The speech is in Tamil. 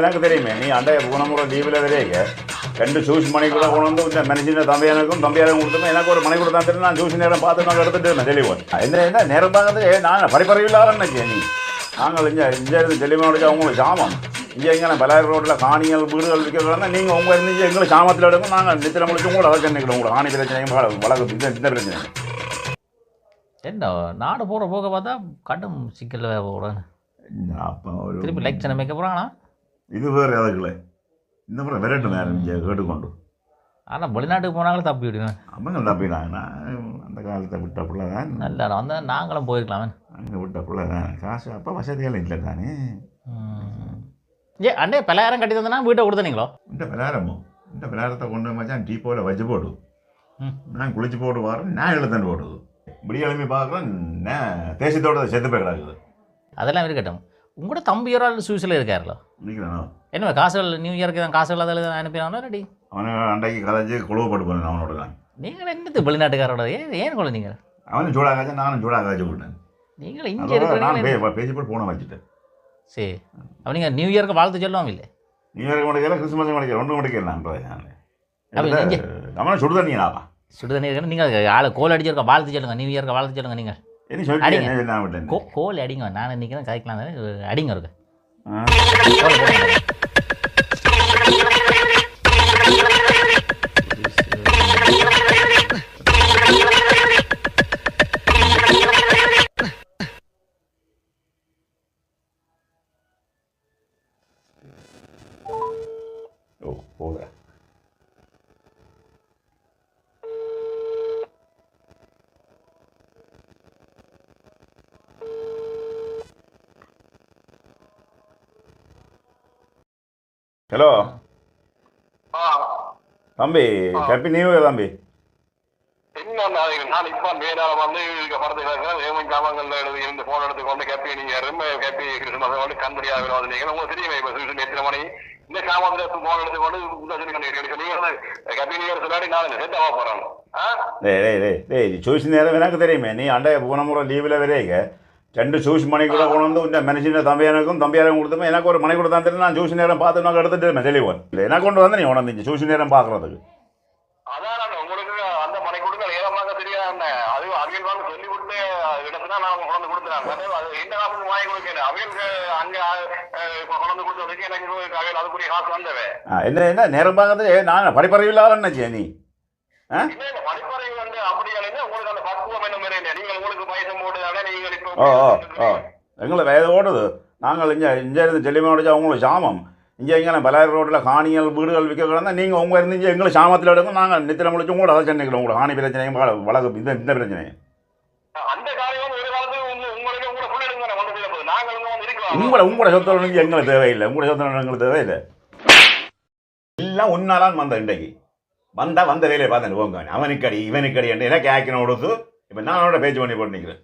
எனக்கு தெரியுமே. நீ அண்டைய போன முறை லீவில் வரைய ரெண்டு சூஸ் மணி கூட கொண்டு வந்து இந்த மனுஷன தம்பியானுக்கும் தம்பியாரும் கொடுத்தோம் எனக்கு ஒரு மணி கூட தான் நான் சூஸ் நேரம் பார்த்து நான் எடுத்துட்டு இருந்தேன் தெளிவன் என்ன என்ன நேரம் பார்க்கறது? நான் பரிப்பறிவில்லாத நீ. நாங்கள் இங்கே இங்கே இருந்து தெளிவாக அவங்களுக்கு சாமம் இங்கே இங்கே பலாயிரம் ரோட்டில் காணிகள் வீடுகள் விற்கிறதா நீங்கள் உங்கள் இருந்து எங்களுக்கு சாமத்தில் எடுக்கும். நாங்கள் நித்திர முடிச்சும் கூட அதை சென்னைக்கிடும் உங்களுக்கு ஆணி பிரச்சனையும் வழக்கு இந்த பிரச்சனை. என்ன நாடு போகிற போக பார்த்தா கடும் சிக்கலில் போகிறேன் திருப்பி லெக்சன் வைக்க போகிறாங்களா இது வேறு அதுக்குள்ள இந்த முறை விரட்டு நேரம் கேட்டுக்கொண்டு ஆனால் வெளிநாட்டுக்கு போனாங்களும் தப்பி விடுவேன் அவங்க தப்பினாங்கன்னா அந்த காலத்தை விட்ட பிள்ளை தான் நல்லா வந்து நாங்களும் போயிருக்கலாம் அங்கே விட்ட பிள்ளை தான் காசு அப்போ வசதிகள் இல்லை தானே ஏ அண்ணே பலாயிரம் கட்டி தந்தனா வீட்டை கொடுத்தனீங்களோ இந்த விளாரமோ இந்த விளாரத்தை கொண்டு மச்சான் டீ போல வச்சு போடு. நான் குளிச்சு போட்டு வரேன் நான் எழுத்தண்டு போடுது இப்படி எழுப்பி பார்க்குறேன் தேசத்தோட செத்து போய் கிடக்குது அதெல்லாம் இருக்கட்டும் உங்களோட தம்பி ஒரு ஆள் சுவிஸில் இருக்காருலோ? என்ன காசுகள் நியூ இயர்க்கு தான் காசுகள் அதில் அனுப்பினாலும் ரெடி அவனை அண்டைக்கு கதைஞ்சு குழுவப்பட்டு போனேன் அவனோட நான் நீங்கள் என்னது வெளிநாட்டுக்காரோட? ஏன் ஏன் கொள்ள நீங்கள்? அவனும் சூடாக காய்ச்சி நானும் சூடாக காய்ச்சி விட்டேன். நீங்கள் இங்கே இருக்கிறீங்க பேசி போட்டு போன வச்சுட்டேன். சரி. அப்போ நீங்கள் நியூ இயர்க்கு வாழ்த்து சொல்லுவாங்க இல்லை நியூ இயர்க்கு முடிக்கல கிறிஸ்துமஸ் முடிக்கல ஒன்றும் முடிக்கல நான் அவனை சுடு தண்ணியாப்பா சுடு தண்ணி இருக்குன்னு நீங்கள் ஆளை கோல் அடிச்சிருக்க வாழ்த்து சொல்லுங்க நியூ இயர்க்கு வாழ்த்து சொல்லுங்க நீங்கள் என்ன சொல்லி அடிங்க. நான் இன்றைக்கி தான் கதைக்கலாம் அடிங்க இருக்கு. ஓ போதா ஹலோ ஆ, தம்பி ஹாப்பி நியூ இயர் தம்பி. நான் இப்ப மேலால வந்து படத்துக்கு ஏமன் ஜாமங்கள்ல எழுதி இருந்து போன் எடுத்து கொண்டு கேப்பி நீங்க ரொம்ப கேப்பி கிறிஸ்துமஸ் வந்து நீங்க உங்களுக்கு தெரியுமே இப்ப எத்தனை மணி? இந்த சாமான்ல போன் எடுத்து கொண்டு இந்த சொல்லி கண்டு நீங்க வந்து கேப்பி நீங்க சொல்லாடி நான் போன மணி கூட கொண்டு வந்து இந்த மனுஷன தம்பியானுக்கும் தம்பியாரும் கொடுத்தோம் எனக்கு ஒரு மணி கூட தான் தெரியும் நான் சூஸ் நேரம் பார்த்து நான் எடுத்துட்டு இருந்தேன் தெளிவன் இல்லை எனக்கு கொண்டு வந்து நீ உணர்ந்து சூஸ் நேரம் பார்க்குறதுக்கு என்ன என்ன நேரம் பார்க்கறது நான் படிப்பறிவில்லாத நினச்சேன் நீ ஆ இல்ல, இல்ல, படிப்பறை வந்து அப்படி இல்லைன்னா உங்களுக்கு அந்த பக்குவம் என்ன மாதிரி இல்லை. நீங்கள் உங்களுக்கு பைசம் போட்டதால ஓ ஓ எங்களை வேத ஓடுது நாங்கள் இங்கே இங்கே இருந்து செல்லிமாவடிச்சா உங்களுக்கு சாமம் இங்கே இங்கே பலாயிரம் ரோட்டில் காணிகள் வீடுகள் விற்க கிடந்தா நீங்கள் உங்கள் இருந்து இங்கே எங்களை சாமத்தில் எடுக்கும் நாங்கள் நித்திர முடிச்சும் கூட அதை சென்னைக்கிறோம் உங்களுக்கு ஆணி பிரச்சனையும் வழக்கு இந்த இந்த பிரச்சனையும் உங்களை உங்களோட சொத்தொழில் எங்களுக்கு தேவையில்லை உங்களோட சொத்தொழில் எங்களுக்கு தேவையில்லை எல்லாம் உன்னாலான் வந்த இன்றைக்கு வந்தா வந்த வேலையை பார்த்துட்டு போங்க அவனுக்கு அடி இவனுக்கு அடி என்று எனக்கு ஆக்கின கொடுத்து இப்போ நான் அவனோட பேச்சு பண்ணி போட்டு நிற்கிறேன்